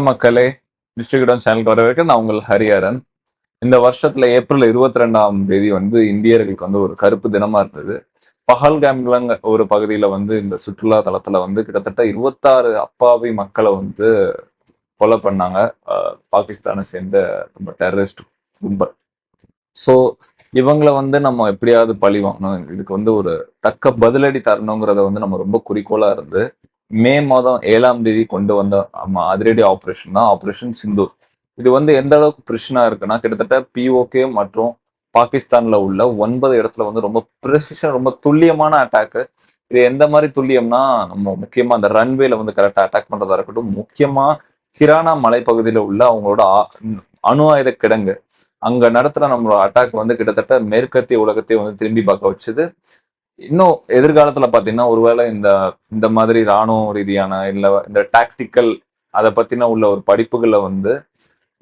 மக்களே டிஸ்ட்ரிக்ட் சேனலுக்கு வரவேற்க நான் உங்கள் ஹரிஹரன். இந்த வருஷத்துல ஏப்ரல் இருபத்தி ரெண்டாம் தேதி வந்து இந்தியர்களுக்கு வந்து ஒரு கருப்பு தினமா இருந்தது. பஹல்காம்லங்க ஒரு பகுதியில வந்து இந்த சுற்றுலா தலத்துல வந்து கிட்டத்தட்ட இருபத்தாறு அப்பாவி மக்களை வந்து கொலை பண்ணாங்க. அஹ் பாகிஸ்தானை சேர்ந்த ரொம்ப டெரரிஸ்ட் கும்பல். ஸோ இவங்களை வந்து நம்ம எப்படியாவது பழி வாங்கணும். இதுக்கு வந்து ஒரு தக்க பதிலடி தரணுங்கிறத வந்து நம்ம ரொம்ப குறிக்கோளா இருந்து மே மாதம் ஏழாம் தேதி கொண்டு வந்த அதிரடி ஆப்ரேஷன் தான். ஆப்ரேஷன் சிந்தூர். இது வந்து எந்த அளவுக்கு பிரச்சனை இருக்குன்னா கிட்டத்தட்ட பிஓகே மற்றும் பாகிஸ்தான்ல உள்ள ஒன்பது இடத்துல வந்து ரொம்ப ப்ரெசிஷன் ரொம்ப துல்லியமான அட்டாக்கு இது எந்த மாதிரி துல்லியம்னா நம்ம முக்கியமா அந்த ரன்வேல வந்து கரெக்டா அட்டாக் பண்றதா இருக்கட்டும் முக்கியமா கிரானா மலைப்பகுதியில உள்ள அவங்களோட அணு ஆயுத கிடங்கு. அங்க நடத்துற நம்மளோட அட்டாக் வந்து கிட்டத்தட்ட மேற்கத்திய உலகத்தையும் வந்து திரும்பி பார்க்க வச்சது. இன்னும் எதிர்காலத்துல பாத்தீங்கன்னா ஒருவேளை இந்த இந்த மாதிரி ராணுவ ரீதியான இல்ல இந்த டாக்டிக்கல் அதை பத்தின உள்ள ஒரு படிப்புகளை வந்து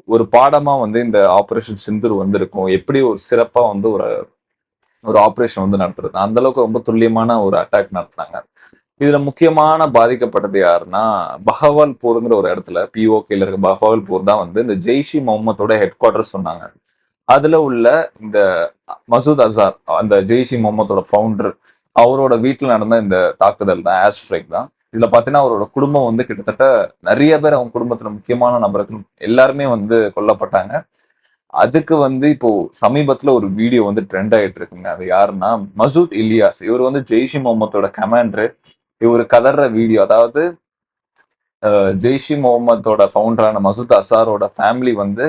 ஒரு பாடமா வந்து இந்த ஆபரேஷன் சிந்தூர் வந்திருக்கும். எப்படி ஒரு சிறப்பா வந்து ஒரு ஒரு ஆபரேஷன் வந்து நடத்துறது? அந்த அளவுக்கு ரொம்ப துல்லியமான ஒரு அட்டாக் நடத்துனாங்க. இதுல முக்கியமான பாதிக்கப்பட்டது யாருன்னா பஹவல்பூருங்கிற ஒரு இடத்துல பிஓகேல இருக்க பஹவல்பூர் தான் வந்து இந்த ஜெய்ஷி முகமதோட ஹெட் குவார்டர் சொன்னாங்க. அதுல உள்ள இந்த மசூத் அசார் அந்த ஜெய்ஷி முகமதோட ஃபவுண்டர் அவரோட வீட்டுல நடந்த இந்த தாக்குதல் தான் ஏர் ஸ்ட்ரைக் தான். இதுல பாத்தீங்கன்னா அவரோட குடும்பம் வந்து கிட்டத்தட்ட நிறைய பேர் அவங்க குடும்பத்துல முக்கியமான நபர்கள் எல்லாருமே வந்து கொல்லப்பட்டாங்க. அதுக்கு வந்து இப்போ சமீபத்துல ஒரு வீடியோ வந்து ட்ரெண்ட் ஆயிட்டு இருக்குங்க. அது யாருன்னா மசூத் இலியாஸ். இவர் வந்து ஜெய்ஷி முகமதோட கமாண்டர் இவர் கதற வீடியோ அதாவது ஜெய்ஷி முகமதோட ஃபவுண்டரான மசூத் அசாரோட ஃபேமிலி வந்து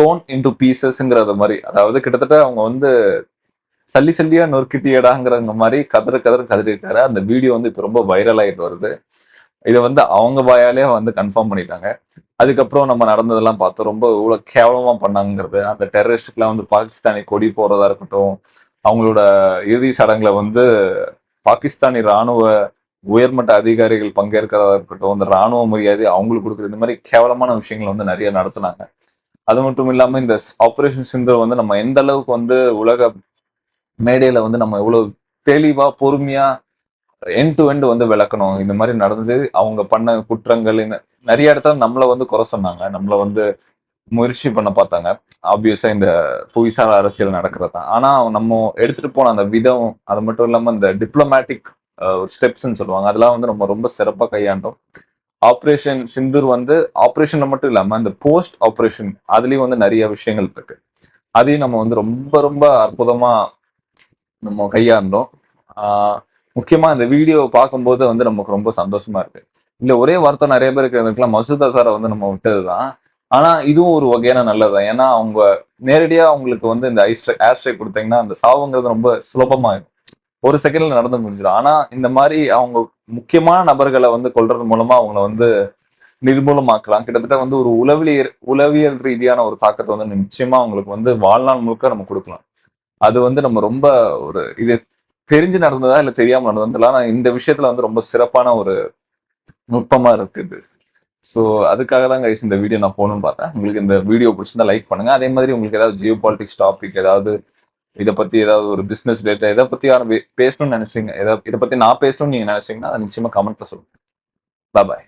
டோன் இன்டு பீசஸ்ங்கிறத மாதிரி. அதாவது கிட்டத்தட்ட அவங்க வந்து சல்லி சல்லியா நொறுக்கிட்டியடாங்கிற மாதிரி கதற கதற கதறிட்டாரு அந்த வீடியோ வந்து இப்போ ரொம்ப வைரல் ஆயிட்டு வருது. இதை வந்து அவங்க வாயாலே வந்து கன்ஃபார்ம் பண்ணிட்டாங்க. அதுக்கப்புறம் நம்ம நடந்ததெல்லாம் பார்த்தோம் ரொம்ப இவ்வளோ கேவலமா பண்ணாங்கிறது அந்த டெரரிஸ்டுக்குலாம் வந்து பாகிஸ்தானி கொடி போறதா இருக்கட்டும் அவங்களோட இறுதி சடங்குல வந்து பாகிஸ்தானி ராணுவ உயர்மட்ட அதிகாரிகள் பங்கேற்கிறதா இருக்கட்டும் அந்த ராணுவ மரியாதை அவங்களுக்கு கொடுக்குற இந்த மாதிரி கேவலமான விஷயங்களை வந்து நிறைய நடத்துனாங்க. அது மட்டும் இல்லாம இந்த ஆப்ரேஷன் சிந்தர் வந்து நம்ம எந்த அளவுக்கு வந்து உலக மேடையில வந்து நம்ம எவ்வளவு தெளிவா பொறுமையா எண்ட் டு எண்ட் வந்து விளக்கணும். இந்த மாதிரி நடந்தது. அவங்க பண்ண குற்றங்கள் இந்த நிறைய இடத்துல நம்மளை வந்து குறை சொன்னாங்க. நம்மளை வந்து முயற்சி பண்ண பார்த்தாங்க. ஆப்வியஸா இந்த புவிசார் அரசியல் நடக்கிறது தான் ஆனா நம்ம எடுத்துட்டு போன அந்த விதம் அது மட்டும் இல்லாம இந்த டிப்ளமேட்டிக் ஸ்டெப்ஸ்ன்னு சொல்லுவாங்க. அதெல்லாம் வந்து நம்ம ரொம்ப சிறப்பாக கையாண்டோம். ஆப்ரேஷன் சிந்தூர் வந்து ஆப்ரேஷன்ல மட்டும் இல்லாம இந்த போஸ்ட் ஆப்ரேஷன் அதுலயும் வந்து நிறைய விஷயங்கள் இருக்கு. அதையும் நம்ம வந்து ரொம்ப ரொம்ப அற்புதமா நம்ம கையாண்டோம். ஆஹ் முக்கியமா இந்த வீடியோ பார்க்கும்போது வந்து நமக்கு ரொம்ப சந்தோஷமா இருக்கு. இல்ல ஒரே வார்த்தை நிறைய பேருக்கு இருக்கலாம் மசூத் அசாரை வந்து நம்ம விட்டதுதான். ஆனா இதுவும் ஒரு வகையான நல்லதுதான். ஏன்னா அவங்க நேரடியா அவங்களுக்கு வந்து இந்த ஐஸ்ட்ரை ஆஸ்ட்ரை கொடுத்தீங்கன்னா அந்த சாவுங்கிறது ரொம்ப சுலபமா இருக்கும் ஒரு செகண்ட்ல நடந்து முடிஞ்சிடும். ஆனா இந்த மாதிரி அவங்க முக்கியமான நபர்களை வந்து கொள்றது மூலமா அவங்கள வந்து நிர்மூலமாக்கலாம். கிட்டத்தட்ட வந்து ஒரு உளவியல் உளவியல் ரீதியான ஒரு தாக்கத்தை வந்து நிச்சயமா அவங்களுக்கு வந்து வாழ்நாள் முழுக்க நம்ம கொடுக்கலாம். அது வந்து நம்ம ரொம்ப ஒரு இது தெரிஞ்சு நடந்ததா இல்ல தெரியாம நடந்ததுல ஆனா இந்த விஷயத்துல வந்து ரொம்ப சிறப்பான ஒரு நுட்பமா இருக்குது ஸோ அதுக்காக தான் கைஸ் இந்த வீடியோ நான் போகணும்னு பார்த்தேன். உங்களுக்கு இந்த வீடியோ பிடிச்சிருந்தா லைக் பண்ணுங்க. அதே மாதிரி உங்களுக்கு ஏதாவது ஜியோ பாலிட்டிக்ஸ் டாபிக் ஏதாவது இதை பத்தி ஏதாவது ஒரு பிசினஸ் ரிலேட்டட் எதை பத்தி பேசணும்னு நினைச்சீங்க? எதை இதை பத்தி நான் பேசணும்னு நீங்க நினைச்சீங்கன்னா அதை நிச்சயமா கமெண்ட்ல சொல்லுங்க. பாய்